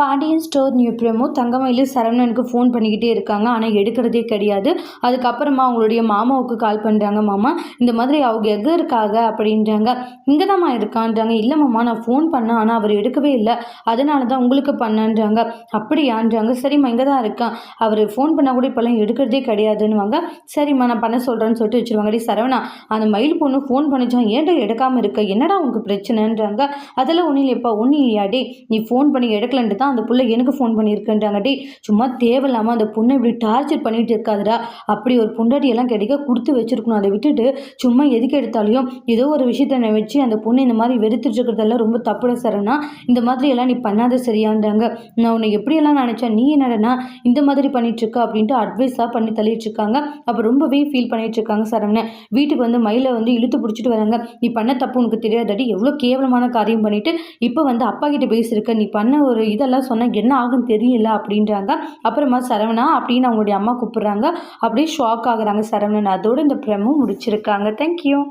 Pandian store new promo. தங்கமயிலு சரவணனுக்கு phone பண்ணிக்கிட்டே இருக்காங்க. ஆனால் எடுக்கிறதே கிடையாது. அதுக்கப்புறமா அவங்களுடைய மாமாவுக்கு கால் பண்ணுறாங்க மாமா இந்த மாதிரி அவங்க எங்கே இருக்காங்க? அப்படின்றாங்க. இங்கே தான்மா இருக்கான்றாங்க. இல்லை மாமா நான் ஃபோன் பண்ணேன். ஆனால் அவர் எடுக்கவே இல்லை. அதனால தான் உங்களுக்கு பண்ணேன்றாங்க. அப்படியான்றாங்க. சரிம்மா இங்கே தான் இருக்கான். அவர் ஃபோன் பண்ணால் கூட இப்போல்லாம் எடுக்கிறதே கிடையாதுன்னுவாங்க. சரிம்மா நான் பண்ண சொல்கிறேன்னு சொல்லிட்டு வச்சுருவாங்க டே சரவணா. அந்த மயில் பொண்ணு ஃபோன் பண்ணிச்சான். ஏன்டா எடுக்காமல் இருக்க? என்னடா உனக்கு பிரச்சனைன்றாங்க. அதெல்லாம் ஒன்றும் இல்லைப்பா ஒன்றும் இல்லையாடி. நீ ஃபோன் பண்ணி எடுக்கலன்ட்டு தான் அந்த பிள்ளை எனக்கு ஃபோன் பண்ணியிருக்குன்றாங்க. சும்மா தேவையில்லாமல் அந்த பொண்ணை இப்படி டார்ச்சர் பண்ணிட்டு இருக்காதுடா. அப்படி ஒரு பொண்டாட்டியெல்லாம் கிடைக்க கொடுத்து வச்சிருக்கணும். அதை விட்டுட்டு சும்மா எதுக்கு எடுத்தாலையும் ஏதோ ஒரு விஷயத்த வச்சு அந்த பொண்ணை இந்த மாதிரி வெறுத்துட்டு இருக்கிறதெல்லாம் ரொம்ப தப்புட சரணா இந்த மாதிரி எல்லாம் நீ பண்ணாத சரியான்றாங்க. நான் உன்னை எப்படியெல்லாம் நினச்சேன் நீ என்னடனா இந்த மாதிரி பண்ணிட்டு இருக்க அப்படின்ட்டு அட்வைஸாக பண்ணி தள்ளிட்டு இருக்காங்க. அப்போ ரொம்பவே ஃபீல் பண்ணிட்டு இருக்காங்க சரவணன் வீட்டுக்கு வந்து மயிலை வந்து இழுத்து பிடிச்சிட்டு வராங்க. நீ பண்ண தப்பு உனக்கு தெரியாதாட்டி எவ்வளோ கேவலமான காரியம் பண்ணிட்டு இப்போ வந்து அப்பா கிட்ட பேசியிருக்க. நீ பண்ண ஒரு இதெல்லாம் சொன்னால் என்ன ஆகும் தெரியல அப்படின்றாங்க. அப்புறமா சரவணா அப்படின்னு அவங்களுடைய அம்மா கூப்பிட்றாங்க. அப்படியே ஷாக் ஆகுறாங்க சரவணன். அதோட இந்த பிரமும் முடிச்சிருக்காங்க. தேங்க்யூ